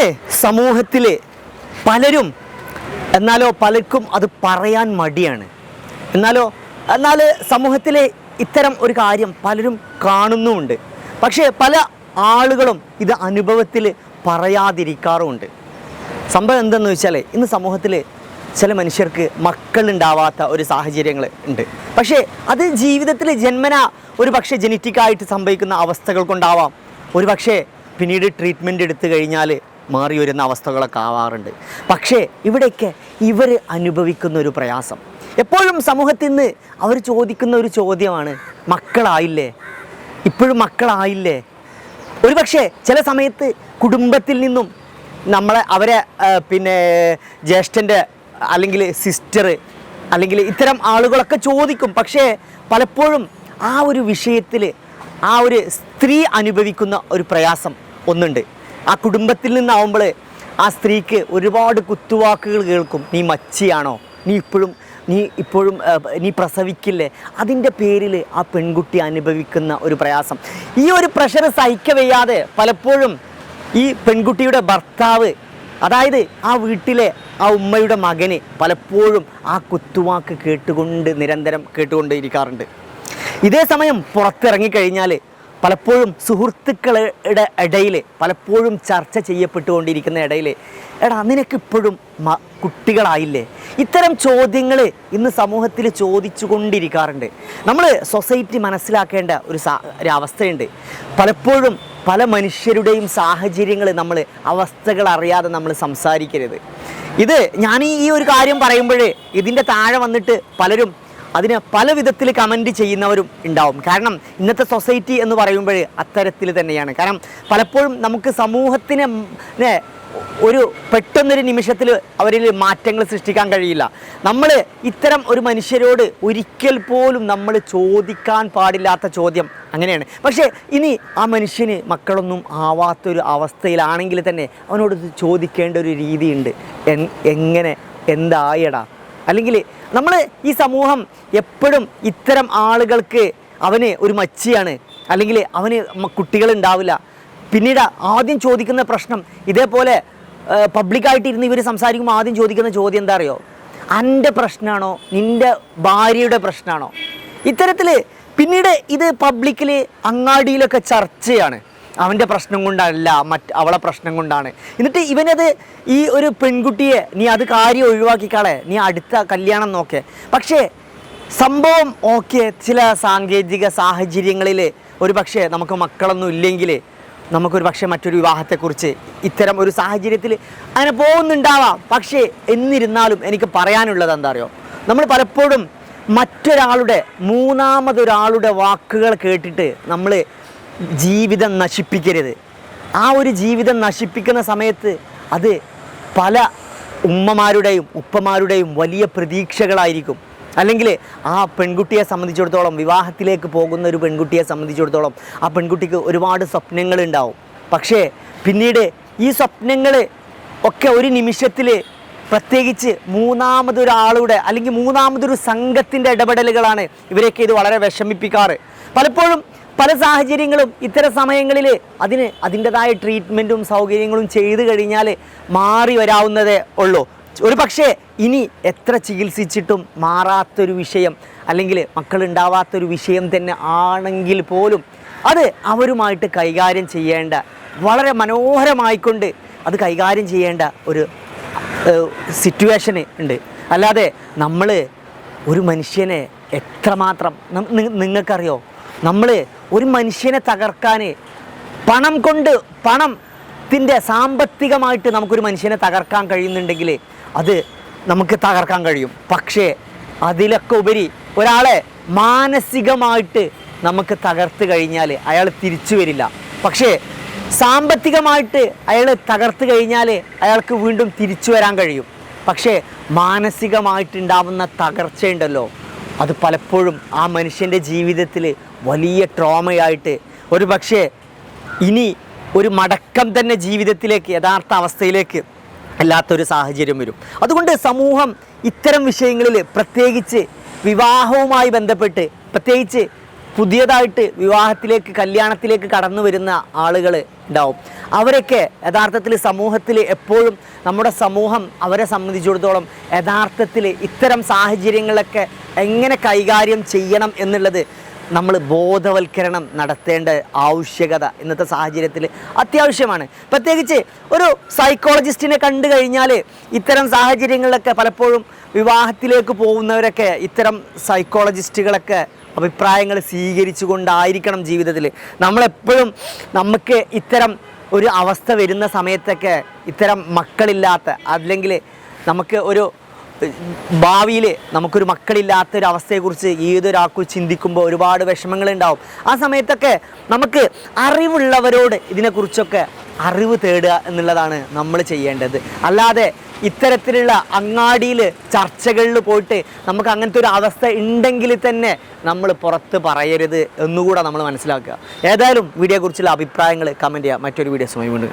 ഇന്ന് സമൂഹത്തിൽ പലരും എന്നാലോ പലർക്കും അത് പറയാൻ മടിയാണ്. എന്നാലോ എന്നാൽ സമൂഹത്തിലെ ഇത്തരം ഒരു കാര്യം പലരും കാണുന്നുമുണ്ട്. പക്ഷേ പല ആളുകളും ഇത് അനുഭവത്തിൽ പറയാതിരിക്കാറുമുണ്ട്. സംഭവം എന്തെന്ന് വെച്ചാൽ ഇന്ന് സമൂഹത്തിൽ ചില മനുഷ്യർക്ക് മക്കളുണ്ടാവാത്ത ഒരു സാഹചര്യങ്ങൾ ഉണ്ട്. പക്ഷേ അത് ജീവിതത്തിൽ ജന്മന ഒരു പക്ഷേ ജനറ്റിക്കായിട്ട് സംഭവിക്കുന്ന അവസ്ഥകൾ കൊണ്ടാവാം. ഒരു പക്ഷേ പിന്നീട് ട്രീറ്റ്മെന്റ് എടുത്തു കഴിഞ്ഞാൽ മാറി വരുന്ന അവസ്ഥകളൊക്കെ ആവാറുണ്ട്. പക്ഷേ ഇവിടെയൊക്കെ ഇവർ അനുഭവിക്കുന്ന ഒരു പ്രയാസം. എപ്പോഴും സമൂഹത്തിൽ നിന്ന് അവർ ചോദിക്കുന്ന ഒരു ചോദ്യമാണ് മക്കളായില്ലേ? ഇപ്പോഴും മക്കളായില്ലേ? ഒരുപക്ഷെ ചില സമയത്ത് കുടുംബത്തിൽ നിന്നും നമ്മളെ അവരെ പിന്നെ ജ്യേഷ്ഠന്റെ അല്ലെങ്കിൽ സിസ്റ്റർ അല്ലെങ്കിൽ ഇത്തരം ആളുകളൊക്കെ ചോദിക്കും. പക്ഷേ പലപ്പോഴും ആ ഒരു വിഷയത്തിൽ ആ ഒരു സ്ത്രീ അനുഭവിക്കുന്ന ഒരു പ്രയാസം ഒന്നുണ്ട്. ആ കുടുംബത്തിൽ നിന്നാവുമ്പോൾ ആ സ്ത്രീക്ക് ഒരുപാട് കുത്തുവാക്കുകൾ കേൾക്കും. നീ മച്ചിയാണോ? നീ ഇപ്പോഴും നീ ഇപ്പോഴും നീ പ്രസവിക്കില്ലേ? അതിന്റെ പേരിൽ ആ പെൺകുട്ടി അനുഭവിക്കുന്ന ഒരു പ്രയാസം. ഈ ഒരു പ്രഷർ സഹിക്കവയ്യാതെ പലപ്പോഴും ഈ പെൺകുട്ടിയുടെ ഭർത്താവ് അതായത് ആ വീട്ടിലെ ആ ഉമ്മയുടെ മകന് പലപ്പോഴും ആ കുത്തുവാക്ക് കേട്ടുകൊണ്ട് നിരന്തരം കേട്ടുകൊണ്ടേയിരിക്കാറുണ്ട്. ഇതേ സമയം പുറത്തിറങ്ങിക്കഴിഞ്ഞാൽ പലപ്പോഴും സുഹൃത്തുക്കളുടെ ഇടയിൽ പലപ്പോഴും ചർച്ച ചെയ്യപ്പെട്ടുകൊണ്ടിരിക്കുന്ന ഇടയിൽ എടാ നിനക്കിപ്പോഴും മ കുട്ടികളായില്ലേ? ഇത്തരം ചോദ്യങ്ങൾ ഇന്ന് സമൂഹത്തിൽ ചോദിച്ചു കൊണ്ടിരിക്കാറുണ്ട് നമ്മൾ സൊസൈറ്റി മനസ്സിലാക്കേണ്ട ഒരു അവസ്ഥയുണ്ട് പലപ്പോഴും പല മനുഷ്യരുടെയും സാഹചര്യങ്ങൾ നമ്മൾ അവസ്ഥകൾ അറിയാതെ നമ്മൾ സംസാരിക്കരുത്. ഇത് ഞാൻ ഈ ഒരു കാര്യം പറയുമ്പോഴേ ഇതിന്റെ താഴെ വന്നിട്ട് പലരും അതിന് പല വിധത്തിൽ കമന്റ് ചെയ്യുന്നവരും ഉണ്ടാവും. കാരണം ഇന്നത്തെ സൊസൈറ്റി എന്ന് പറയുമ്പോൾ അത്തരത്തിൽ തന്നെയാണ്. കാരണം പലപ്പോഴും നമുക്ക് സമൂഹത്തിന് ഒരു പെട്ടെന്നൊരു നിമിഷത്തിൽ അവരിൽ മാറ്റങ്ങൾ സൃഷ്ടിക്കാൻ കഴിയില്ല. നമ്മൾ ഇത്തരം ഒരു മനുഷ്യരോട് ഒരിക്കൽ പോലും നമ്മൾ ചോദിക്കാൻ പാടില്ലാത്ത ചോദ്യം അങ്ങനെയാണ്. പക്ഷേ ഇനി ആ മനുഷ്യന് മക്കളൊന്നും ആവാത്തൊരു അവസ്ഥയിലാണെങ്കിൽ തന്നെ അവനോട് ചോദിക്കേണ്ട ഒരു രീതിയുണ്ട്. എങ്ങനെ എന്തായടാ? അല്ലെങ്കിൽ നമ്മൾ ഈ സമൂഹം എപ്പോഴും ഇത്തരം ആളുകൾക്ക് അവന് ഒരു മച്ചിയാണ്. അല്ലെങ്കിൽ അവന് കുട്ടികൾ ഉണ്ടാവില്ല പിന്നീട് ആദ്യം ചോദിക്കുന്ന പ്രശ്നം ഇതേപോലെ പബ്ലിക്കായിട്ട് ഇരുന്ന് ഇവർ സംസാരിക്കുമ്പോൾ ആദ്യം ചോദിക്കുന്ന ചോദ്യം എന്താ അറിയോ എന്റെ പ്രശ്നമാണോ നിന്റെ ഭാര്യയുടെ പ്രശ്നമാണോ ഇത്തരത്തിൽ പിന്നീട് ഇത് പബ്ലിക്കിൽ അങ്ങാടിയിലൊക്കെ ചർച്ചയാണ്. അവന്റെ പ്രശ്നം കൊണ്ടല്ല മറ്റ് അവളെ പ്രശ്നം കൊണ്ടാണ്. എന്നിട്ട് ഇവനത് ഈ ഒരു പെൺകുട്ടിയെ നീ അത് കാര്യം ഒഴിവാക്കിക്കളെ നീ അടുത്ത കല്യാണം നോക്കെ. പക്ഷേ സംഭവം ഓക്കെ ചില സാങ്കേതിക സാഹചര്യങ്ങളിൽ ഒരു പക്ഷേ നമുക്ക് മക്കളൊന്നും ഇല്ലെങ്കിൽ നമുക്കൊരു പക്ഷേ മറ്റൊരു വിവാഹത്തെക്കുറിച്ച് ഇത്തരം ഒരു സാഹചര്യത്തിൽ അങ്ങനെ പോകുന്നുണ്ടാവാം. പക്ഷേ എന്നിരുന്നാലും എനിക്ക് പറയാനുള്ളത് എന്താ അറിയോ നമ്മൾ പലപ്പോഴും മറ്റൊരാളുടെ മൂന്നാമതൊരാളുടെ വാക്കുകൾ കേട്ടിട്ട് നമ്മൾ ജീവിതം നശിപ്പിക്കരുത്. ആ ഒരു ജീവിതം നശിപ്പിക്കുന്ന സമയത്ത് അത് പല ഉമ്മമാരുടെയും ഉപ്പമാരുടെയും വലിയ പ്രതീക്ഷകളായിരിക്കും. അല്ലെങ്കിൽ ആ പെൺകുട്ടിയെ സംബന്ധിച്ചിടത്തോളം വിവാഹത്തിലേക്ക് പോകുന്ന ഒരു പെൺകുട്ടിയെ സംബന്ധിച്ചിടത്തോളം ആ പെൺകുട്ടിക്ക് ഒരുപാട് സ്വപ്നങ്ങൾ ഉണ്ടാവും പക്ഷേ പിന്നീട് ഈ സ്വപ്നങ്ങൾ ഒക്കെ ഒരു നിമിഷത്തിൽ പ്രത്യേകിച്ച് മൂന്നാമതൊരാളുടെ അല്ലെങ്കിൽ മൂന്നാമതൊരു സംഘത്തിന്റെ ഇടപെടലുകളാണ് ഇവരെയൊക്കെ ഇത് വളരെ വിഷമിപ്പിക്കാറ്. പലപ്പോഴും പല സാഹചര്യങ്ങളും ഇത്തരം സമയങ്ങളിൽ അതിന് അതിന്റെതായ ട്രീറ്റ്മെന്റും സൗകര്യങ്ങളും ചെയ്തു കഴിഞ്ഞാൽ മാറി വരാവുന്നതേ ഉള്ളൂ. ഒരു പക്ഷേ ഇനി എത്ര ചികിത്സിച്ചിട്ടും മാറാത്തൊരു വിഷയം അല്ലെങ്കിൽ മക്കളുണ്ടാവാത്തൊരു വിഷയം തന്നെ ആണെങ്കിൽ പോലും അത് അവരുമായിട്ട് കൈകാര്യം ചെയ്യേണ്ട വളരെ മനോഹരമായിക്കൊണ്ട് അത് കൈകാര്യം ചെയ്യേണ്ട ഒരു സിറ്റുവേഷന് ഉണ്ട്. അല്ലാതെ നമ്മൾ ഒരു മനുഷ്യനെ എത്രമാത്രം നിങ്ങൾക്കറിയോ? നമ്മൾ ഒരു മനുഷ്യനെ തകർക്കാൻ പണം കൊണ്ട് പണത്തിന്റെ സാമ്പത്തികമായിട്ട് നമുക്കൊരു മനുഷ്യനെ തകർക്കാൻ കഴിയുന്നുണ്ടെങ്കിൽ അത് നമുക്ക് തകർക്കാൻ കഴിയും. പക്ഷേ അതിലൊക്കെ ഉപരി ഒരാളെ മാനസികമായിട്ട് നമുക്ക് തകർത്ത് കഴിഞ്ഞാൽ അയാൾ തിരിച്ചു വരില്ല. പക്ഷേ സാമ്പത്തികമായിട്ട് അയാൾ തകർത്ത് കഴിഞ്ഞാൽ അയാൾക്ക് വീണ്ടും തിരിച്ചു വരാൻ കഴിയും. പക്ഷേ മാനസികമായിട്ടുണ്ടാവുന്ന തകർച്ചയുണ്ടല്ലോ. അത് പലപ്പോഴും ആ മനുഷ്യന്റെ ജീവിതത്തിൽ വലിയ ട്രോമയായിട്ട്. ഒരു പക്ഷേ ഇനി ഒരു മടക്കം തന്നെ ജീവിതത്തിലേക്ക് യഥാർത്ഥ അവസ്ഥയിലേക്ക് അല്ലാത്തൊരു സാഹചര്യം വരും. അതുകൊണ്ട് സമൂഹം ഇത്തരം വിഷയങ്ങളിൽ പ്രത്യേകിച്ച് വിവാഹവുമായി ബന്ധപ്പെട്ട് പ്രത്യേകിച്ച് പുതിയതായിട്ട് വിവാഹത്തിലേക്ക് കല്യാണത്തിലേക്ക് കടന്നു വരുന്ന ആളുകൾ ഉണ്ടാവും. അവരൊക്കെ യഥാർത്ഥത്തിൽ സമൂഹത്തിൽ എപ്പോഴും നമ്മുടെ സമൂഹം അവരെ സംബന്ധിച്ചിടത്തോളം യഥാർത്ഥത്തിൽ ഇത്തരം സാഹചര്യങ്ങളൊക്കെ എങ്ങനെ കൈകാര്യം ചെയ്യണം എന്നുള്ളത് നമ്മൾ ബോധവൽക്കരണം നടത്തേണ്ട ആവശ്യകത ഇന്നത്തെ സാഹചര്യത്തിൽ അത്യാവശ്യമാണ്. പ്രത്യേകിച്ച് ഒരു സൈക്കോളജിസ്റ്റിനെ കണ്ടു കഴിഞ്ഞാൽ ഇത്തരം സാഹചര്യങ്ങളിലൊക്കെ പലപ്പോഴും വിവാഹത്തിലേക്ക് പോകുന്നവരൊക്കെ ഇത്തരം സൈക്കോളജിസ്റ്റുകളൊക്കെ അഭിപ്രായങ്ങൾ സ്വീകരിച്ചുകൊണ്ടായിരിക്കണം ജീവിതത്തിൽ നമ്മളെപ്പോഴും നമുക്ക് ഇത്തരം ഒരു അവസ്ഥ വരുന്ന സമയത്തൊക്കെ ഇത്തരം മക്കളില്ലാത്ത അല്ലെങ്കിൽ നമുക്ക് ഒരു ഭാവിയിൽ നമുക്കൊരു മക്കളില്ലാത്ത ഒരു അവസ്ഥയെക്കുറിച്ച് ഏതൊരാൾക്കും ചിന്തിക്കുമ്പോൾ ഒരുപാട് വിഷമങ്ങൾ ഉണ്ടാവും ആ സമയത്തൊക്കെ നമുക്ക് അറിവുള്ളവരോട് ഇതിനെക്കുറിച്ചൊക്കെ അറിവ് തേടുക എന്നുള്ളതാണ് നമ്മൾ ചെയ്യേണ്ടത്. അല്ലാതെ ഇത്തരത്തിലുള്ള അങ്ങാടിയിൽ ചർച്ചകളിൽ പോയിട്ട് നമുക്ക് അങ്ങനത്തെ ഒരു അവസ്ഥ ഉണ്ടെങ്കിൽ തന്നെ നമ്മൾ പുറത്ത് പറയരുത് എന്നുകൂടെ നമ്മൾ മനസ്സിലാക്കുക. ഏതായാലും വീഡിയോയെക്കുറിച്ചുള്ള അഭിപ്രായങ്ങൾ കമന്റ് ചെയ്യുക മറ്റൊരു വീഡിയോ വീണ്ടും.